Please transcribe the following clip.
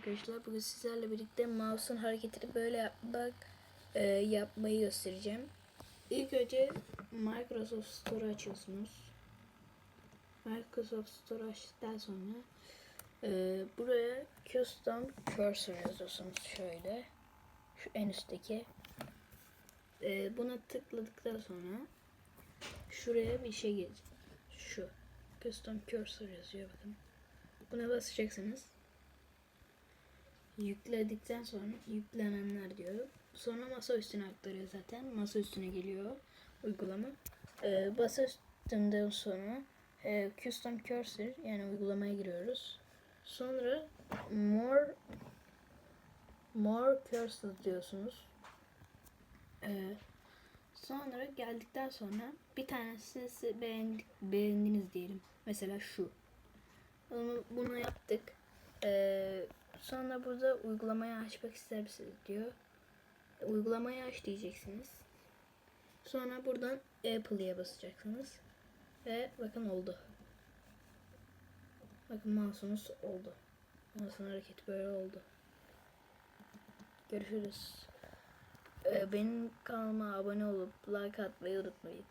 arkadaşlar. Bugün sizlerle birlikte mouse'un hareketini böyle yapmak e, yapmayı göstereceğim. İlk önce Microsoft Store açıyorsunuz. Microsoft Store açtıktan sonra e, buraya Custom Cursor yazıyorsunuz şöyle. Şu en üstteki. E, buna tıkladıktan sonra şuraya bir şey gelecek. Şu. Custom Cursor yazıyor bakın. Buna basacaksınız. Yükledikten sonra yüklenenler diyor. Sonra masa üstüne aktarıyor zaten. Masa üstüne geliyor uygulama. Ee, masa üstünden sonra e, Custom Cursor yani uygulamaya giriyoruz. Sonra More More Cursor diyorsunuz. Ee, sonra geldikten sonra bir tanesi siz beğendiniz diyelim. Mesela şu. Bunu, bunu yaptık. Ee, sonra burada uygulamayı açmak ister misiniz diyor. Uygulamayı aç diyeceksiniz. Sonra buradan Apple'ya basacaksınız. Ve bakın oldu. Bakın mouse'umuz oldu. Mouse'un hareketi böyle oldu. Görüşürüz. Ee, benim kanalıma abone olup like atmayı unutmayın.